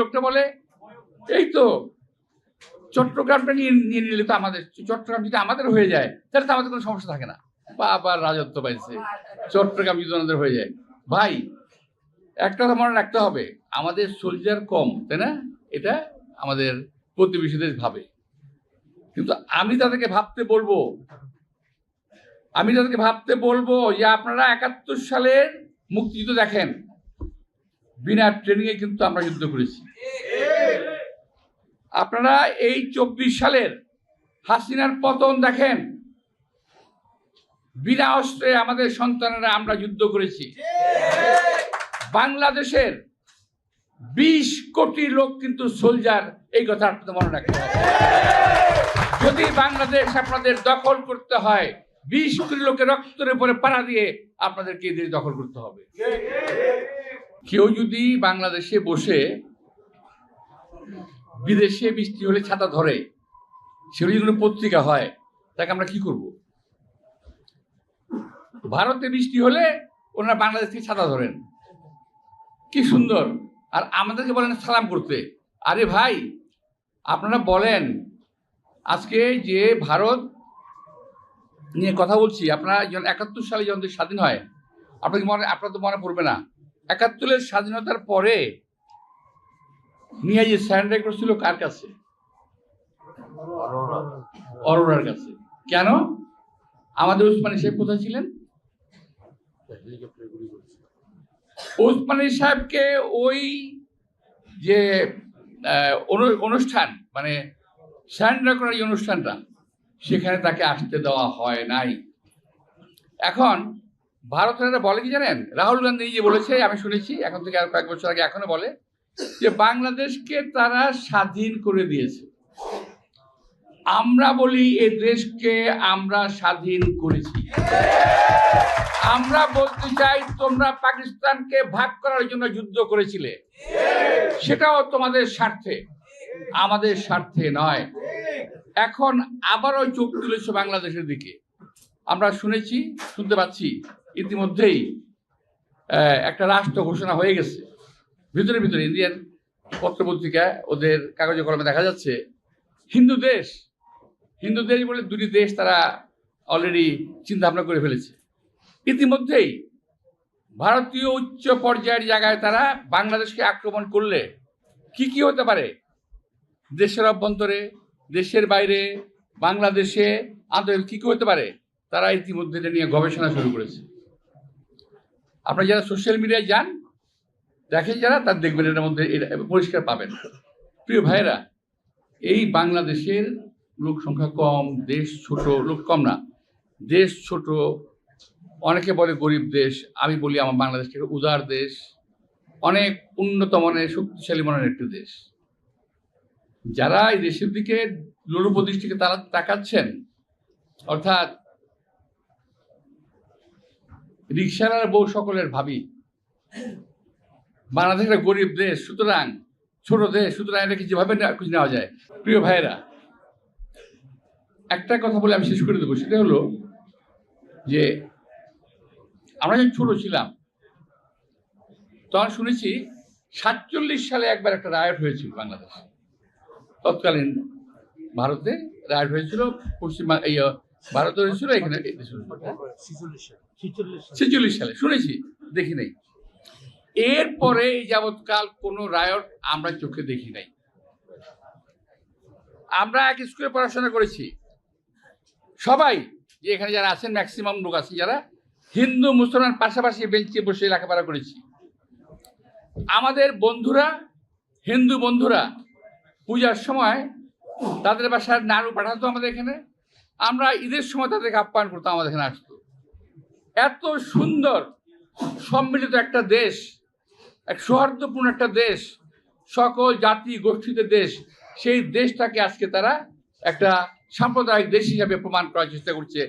লোকটা বলে, এই তো, চট্টগ্রামটা নিয়ে নিয়ে নিলে তো আমাদের, চট্টগ্রাম যদি আমাদের হয়ে যায়, তাহলে তো আমাদের কোনো সমস্যা থাকে না। বা আবার রাজত্ব পাইছে, চট্টগ্রাম যদি ওনাদের হয়ে যায়। ভাই একটা কথা মনে রাখতে হবে, আমাদের সোলজার কম, তাই না? এটা আমাদের প্রতিবেশী দেশ ভাবে। কিন্তু আমি তাদেরকে ভাবতে বলব, আমি তাদেরকে ভাবতে বলব যে আপনারা একাত্তর সালের মুক্তিযুদ্ধ দেখেন। বিনা ট্রেনিংয়ে কিন্তু আমরা যুদ্ধ করেছি। আপনারা এই চব্বিশ সালের হাসিনার পতন দেখেন। বিনা অস্ত্রে আমাদের সন্তানেরা আমরা যুদ্ধ করেছি। বাংলাদেশের বিশ কোটি লোক কিন্তু সোলজার এই কথা আপনাদের মনে রাখতে হবে। যদি বাংলাদেশ আপনাদের দখল করতে হয়, বিশ কোটি লোকের রক্তের উপরে পাড়া দিয়ে আপনাদেরকে এই দেশ দখল করতে হবে। কেউ যদি বাংলাদেশে বসে বিদেশে বৃষ্টি হলে ছাতা ধরে, সেগুলি যদি পত্রিকা হয়, তাকে আমরা কি করব? ভারতে বৃষ্টি হলে ওনারা বাংলাদেশ থেকে ছাতা ধরেন। কি সুন্দর। আর আমাদেরকে বলেন সালাম করতে। আরে ভাই, আপনারা বলেন, আজকে যে ভারত নিয়ে কথা বলছি, আপনারা একাত্তর সালে যখন স্বাধীন হয় আপনাকে মনে আপনার তো মনে পড়বে না। একাত্তরের স্বাধীনতার পরে নিয়ে যে স্যান্ডার করছিল কার কাছে? অরোরার। কাছে। কেন? আমাদের উসমানী সাহেব কোথায় ছিলেন? ওসমানী সাহেবকে ওই যে অনু- অনুষ্ঠান মানে স্যান্ডার করার যে অনুষ্ঠানটা সেখানে তাকে আসতে দেওয়া হয় নাই। এখন ভারতের বলে কি জানেন? রাহুল গান্ধী যে বলেছে, আমি শুনেছি, এখন থেকে আর কয়েক বছর আগে এখনও বলে, যে বাংলাদেশকে তারা স্বাধীন করে দিয়েছে। আমরা বলি এ দেশকে আমরা স্বাধীন করেছি। আমরা বলতে চাই, তোমরা পাকিস্তানকে ভাগ করার জন্য যুদ্ধ করেছিলে। সেটাও তোমাদের স্বার্থে। আমাদের স্বার্থে নয়। এখন আবারও চোখ তুলেছে বাংলাদেশের দিকে। আমরা শুনেছি, শুনতে পাচ্ছি। ইতিমধ্যেই একটা রাষ্ট্র ঘোষণা হয়ে গেছে। ভিতরে ভিতরে ইন্ডিয়ান পত্রপত্রিকা, ওদের কাগজে কলমে দেখা যাচ্ছে, হিন্দু দেশ হিন্দু দেশ বলে দুটি দেশ তারা অলরেডি চিন্তা ভাবনা করে ফেলেছে। ইতিমধ্যেই, ভারতীয় উচ্চ পর্যায়ের জায়গায় তারা বাংলাদেশকে আক্রমণ করলে কি কি হতে পারে? দেশের অভ্যন্তরে, দেশের বাইরে, বাংলাদেশে আন্তর্জাতিক কী কী হতে পারে? তারা ইতিমধ্যে এটা নিয়ে গবেষণা শুরু করেছে। আপনারা যারা সোশ্যাল মিডিয়ায় যান, দেখেন যারা, তার দেখবেন এটার মধ্যে এটা পরিষ্কার পাবেন। প্রিয় ভাইরা এই বাংলাদেশের লোক সংখ্যা কম, দেশ ছোট, লোক কম না। দেশ ছোট, অনেকে বলে গরিব দেশ, আমি বলি আমার বাংলাদেশকে উদার দেশ, অনেক উন্নত মানের, শক্তিশালী মনের একটি দেশ। যারা এই দেশের দিকে লোলুপদৃষ্টিকে তারা তাকাচ্ছেন, অর্থাৎ রিক্সার বউ সকলের ভাবি। বাংলাদেশ একটা গরিব দেশ সুতরাং ছোট দেশ সুতরাং এটাকে যেভাবে খুঁজে নেওয়া যায়। প্রিয় ভাইয়েরা একটা কথা বলে আমি শেষ করে দেবো সেটা হলো যে আমরা যখন ছোট ছিলাম তখন শুনেছি সাতচল্লিশ সালে একবার একটা রায়ট হয়েছিল বাংলাদেশে। তৎকালীন ভারতে রায়ট হয়েছিল পশ্চিম আহ, ভারতে হয়েছিল এখানে। ছেচল্লিশ সালে, শুনেছি, দেখি নাই। এরপরে এই যাবৎকাল কোনো রায়ট আমরা চোখে দেখি নাই। আমরা এক স্কুলে পড়াশোনা করেছি। সবাই, যে এখানে যারা আছেন ম্যাক্সিমাম লোক আছে যারা, হিন্দু, মুসলমান, পাশাপাশি বেঞ্চে বসে লেখাপড়া করেছি। আমাদের বন্ধুরা, হিন্দু বন্ধুরা, পূজার সময় তাদের বাসার নাড়ু পাঠাতো আমাদের এখানে। আমরা ঈদের সময় তাদেরকে আপ্যায়ন করতাম, আমাদের এখানে আসতো। এত সুন্দর সম্মিলিত একটা দেশ, এক সৌহার্দ্যপূর্ণ একটা দেশ, সকল জাতি গোষ্ঠীতে দেশ, সেই দেশটাকে আজকে তারা একটা সাম্প্রদায়িক দেশ হিসাবে প্রমাণ করার চেষ্টা করছে।